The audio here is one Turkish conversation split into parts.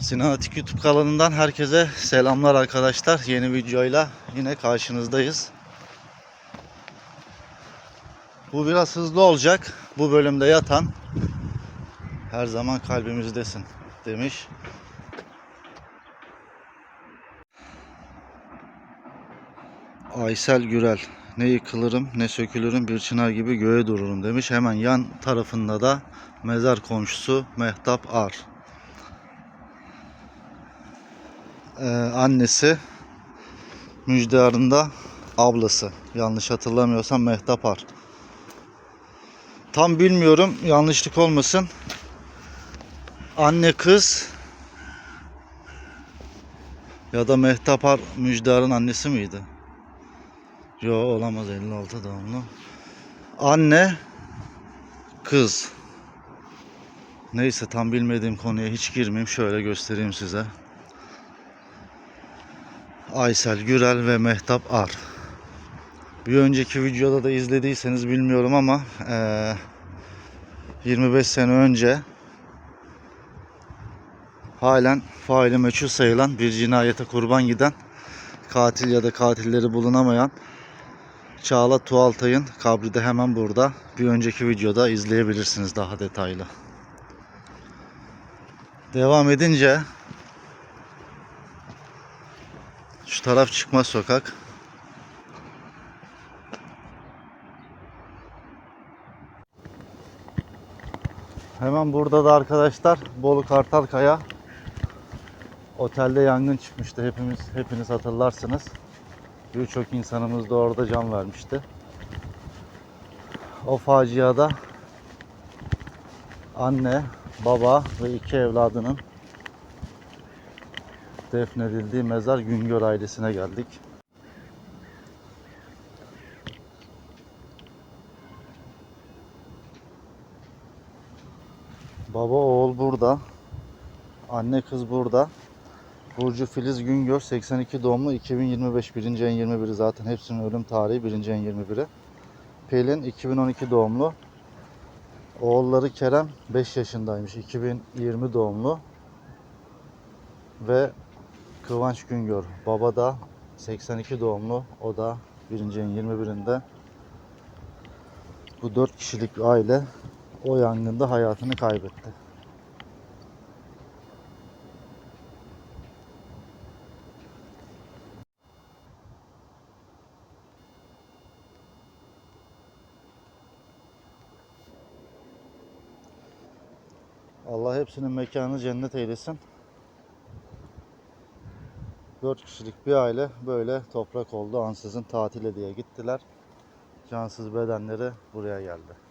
Sinematik YouTube kanalından herkese selamlar arkadaşlar. Yeni videoyla yine karşınızdayız. Bu biraz hızlı olacak. Bu bölümde yatan her zaman kalbimizdesin demiş. Aysel Gürel. Ne yıkılırım ne sökülürüm bir çınar gibi göğe dururum demiş. Hemen yan tarafında da mezar komşusu Mehtap Ar. Ee, annesi Müjdar'ın da ablası. Yanlış hatırlamıyorsam Mehtap Ar. Tam bilmiyorum yanlışlık olmasın. Anne kız ya da Mehtap Ar Müjdar'ın annesi miydi? Yo olamaz 56 doğumlu. Anne kız. Neyse tam bilmediğim konuya hiç girmeyeyim. Şöyle göstereyim size. Aysel Gürel ve Mehtap Ar. Bir önceki videoda da izlediyseniz bilmiyorum ama eee, 25 sene önce halen faili meçhul sayılan bir cinayete kurban giden katil ya da katilleri bulunamayan Çağla Tuğaltay'ın kabri de hemen burada. Bir önceki videoda izleyebilirsiniz daha detaylı. Devam edince şu taraf çıkmaz sokak. Hemen burada da arkadaşlar Bolu Kartalkaya otelde yangın çıkmıştı. Hepimiz hepiniz hatırlarsınız. Birçok insanımız da orada can vermişti. O faciada anne, baba ve iki evladının defnedildiği mezar Güngör ailesine geldik. Baba oğul burada. Anne kız burada. Burcu Filiz Güngör 82 doğumlu 2025 birinci ayın 21'i zaten hepsinin ölüm tarihi birinci ayın 21'i. Pelin 2012 doğumlu. Oğulları Kerem 5 yaşındaymış 2020 doğumlu. Ve Kıvanç Güngör baba da 82 doğumlu o da birinci ayın 21'inde. Bu 4 kişilik aile o yangında hayatını kaybetti. Allah hepsinin mekanı cennet eylesin. Dört kişilik bir aile böyle toprak oldu. Ansızın tatile diye gittiler. Cansız bedenleri buraya geldi.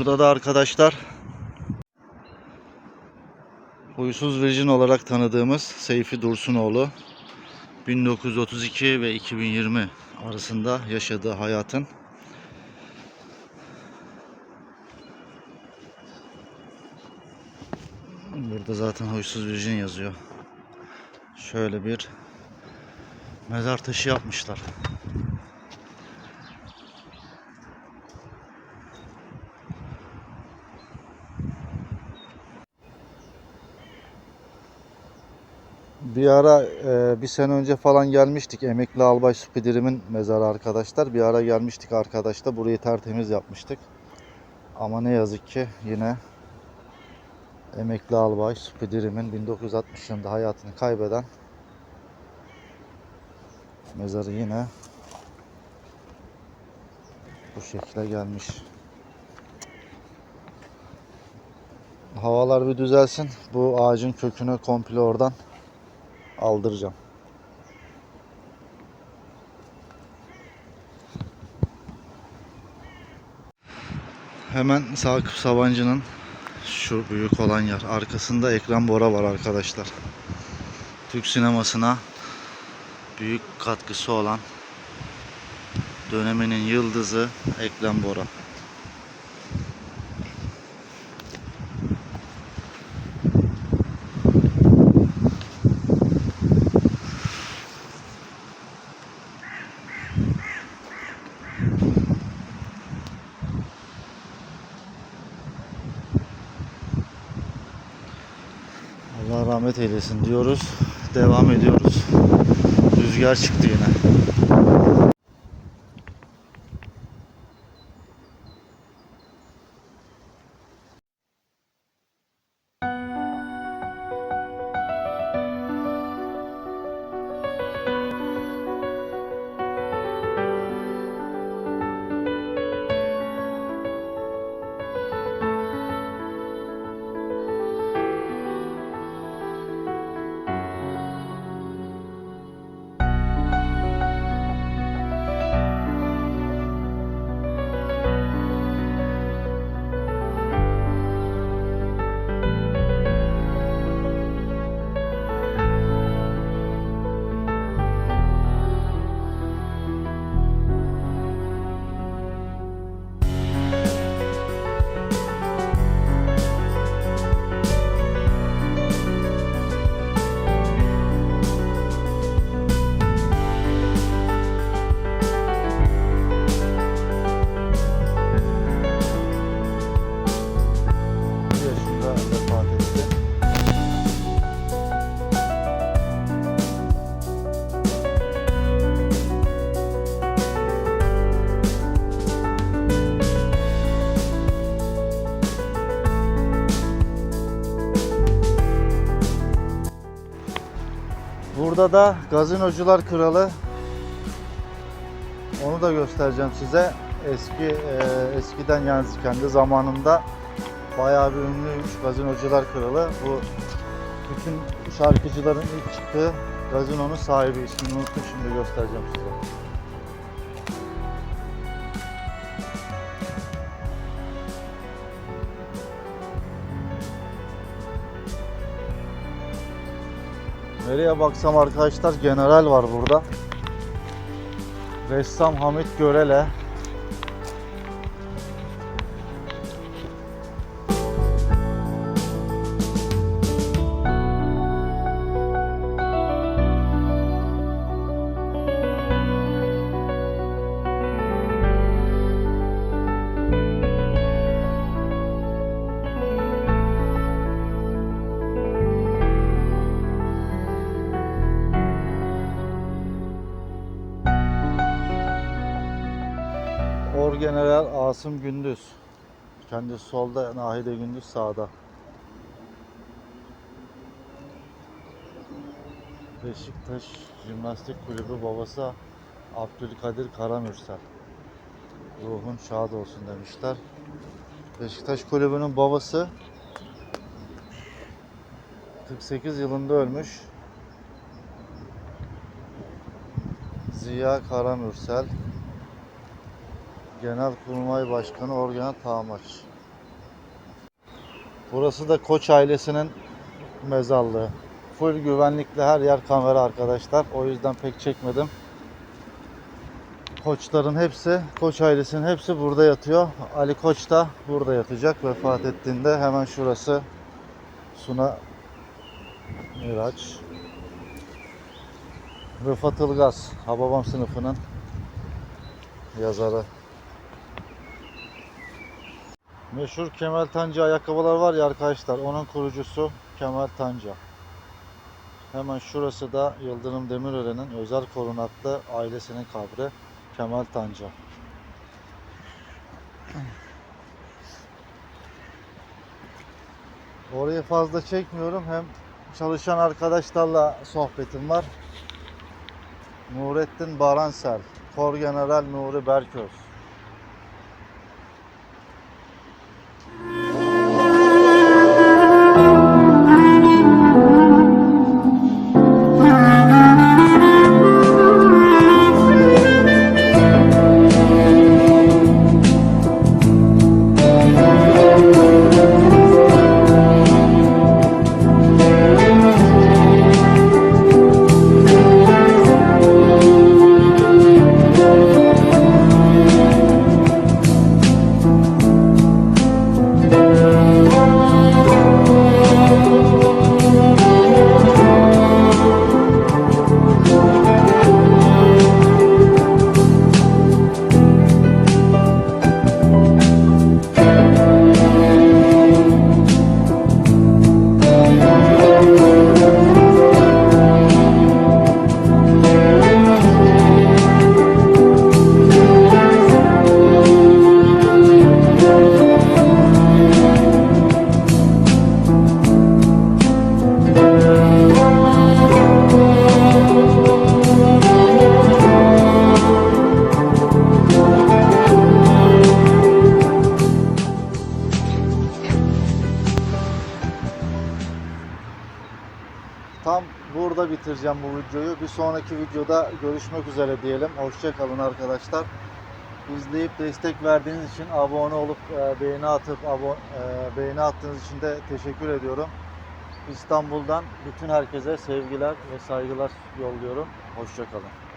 Burada da arkadaşlar Huysuz Virgin olarak tanıdığımız Seyfi Dursunoğlu 1932 ve 2020 arasında yaşadığı hayatın Burada zaten Huysuz Virgin yazıyor. Şöyle bir mezar taşı yapmışlar. Bir ara e, bir sene önce falan gelmiştik. Emekli Albay Spiderim'in mezarı arkadaşlar. Bir ara gelmiştik arkadaşlar. Burayı tertemiz yapmıştık. Ama ne yazık ki yine Emekli Albay Spiderim'in 1960 yılında hayatını kaybeden mezarı yine bu şekle gelmiş. Havalar bir düzelsin. Bu ağacın kökünü komple oradan aldıracağım. Hemen Sakıp Sabancı'nın şu büyük olan yer. Arkasında Ekrem Bora var arkadaşlar. Türk sinemasına büyük katkısı olan döneminin yıldızı Ekrem Bora. Allah rahmet eylesin diyoruz. Devam ediyoruz. Rüzgar çıktı yine. Burada da gazinocular kralı. Onu da göstereceğim size. Eski e, eskiden yani kendi zamanında bayağı bir ünlüymüş gazinocular kralı. Bu bütün şarkıcıların ilk çıktığı gazinonun sahibi ismini unuttum şimdi göstereceğim size. Nereye baksam arkadaşlar general var burada. Ressam Hamit Görele. Orgeneral Asım Gündüz. Kendisi solda, Nahide Gündüz sağda. Beşiktaş Jimnastik Kulübü babası Abdülkadir Karamürsel. Ruhun şad olsun demişler. Beşiktaş Kulübü'nün babası 48 yılında ölmüş. Ziya Karamürsel. Genelkurmay Başkanı Orgeneral Tağmaç. Burası da Koç ailesinin mezarlığı. Full güvenlikli her yer kamera arkadaşlar. O yüzden pek çekmedim. Koçların hepsi, Koç ailesinin hepsi burada yatıyor. Ali Koç da burada yatacak vefat ettiğinde. Hemen şurası Suna Miraç. Rıfat Ilgaz, Hababam sınıfının yazarı. Meşhur Kemal Tancı ayakkabılar var ya arkadaşlar. Onun kurucusu Kemal Tancı. Hemen şurası da Yıldırım Demirören'in özel korunaklı ailesinin kabri Kemal Tancı. Orayı fazla çekmiyorum. Hem çalışan arkadaşlarla sohbetim var. Nurettin Baransel, Kor General Nuri Berköz. Bitireceğim bu videoyu. Bir sonraki videoda görüşmek üzere diyelim. Hoşçakalın arkadaşlar. İzleyip destek verdiğiniz için abone olup e, beğeni atıp abo- e, beğeni attığınız için de teşekkür ediyorum. İstanbul'dan bütün herkese sevgiler ve saygılar yolluyorum. Hoşçakalın.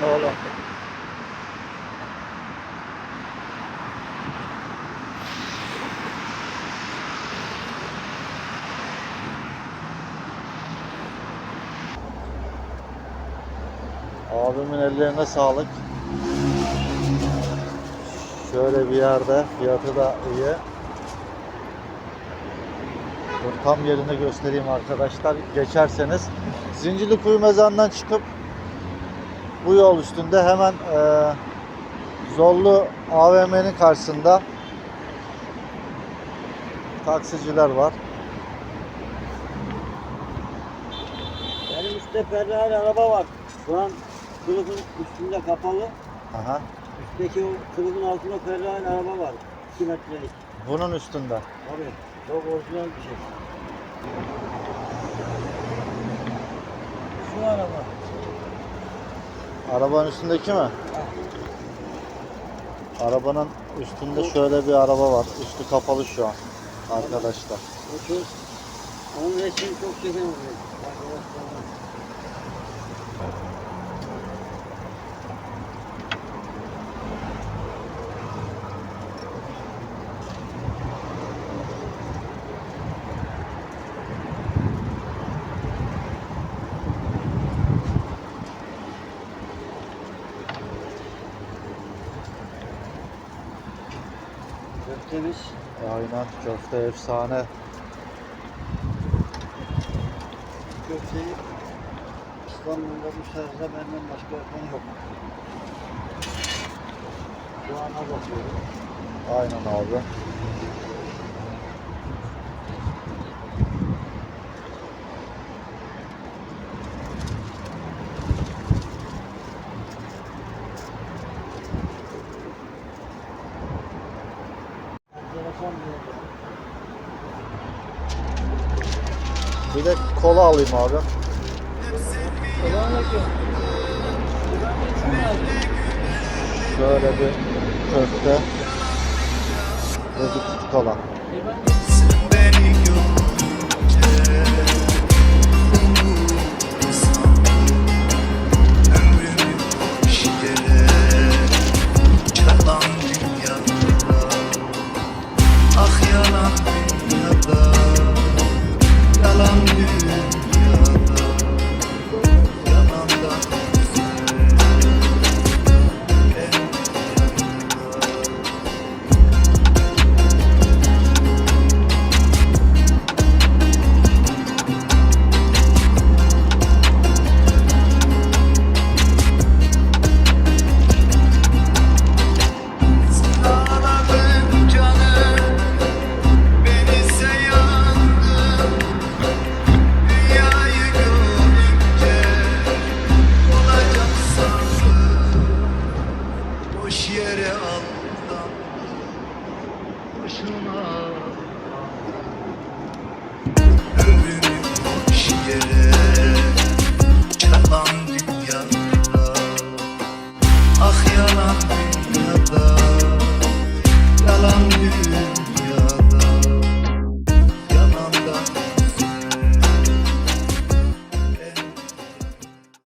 Ne oğlum? Abimin ellerine sağlık. Şöyle bir yerde fiyatı da iyi. Dur, tam yerini göstereyim arkadaşlar. Geçerseniz Zincirlikuyu mezarından çıkıp bu yol üstünde hemen e, Zorlu AVM'nin karşısında taksiciler var. Benim üstte Ferrari araba var. Şu an kılıfın üstünde kapalı. Aha. Üstteki o kılıfın altında Ferrari araba var. 2 metrelik. Bunun üstünde. Tabii. Çok orijinal bir şey. Şu araba. Arabanın üstündeki mi? Arabanın üstünde şöyle bir araba var. Üstü kapalı şu an arkadaşlar. Onun resmini çok Köftemiz. Aynen köfte efsane. Köfteyi İstanbul'da bu tarzda benden başka yapan yok. Şu ana bakıyorum. Aynen abi. Enteresan bir yer. Bir de kola alayım abi. Şöyle bir köfte ve bir kola. Yalan dünyada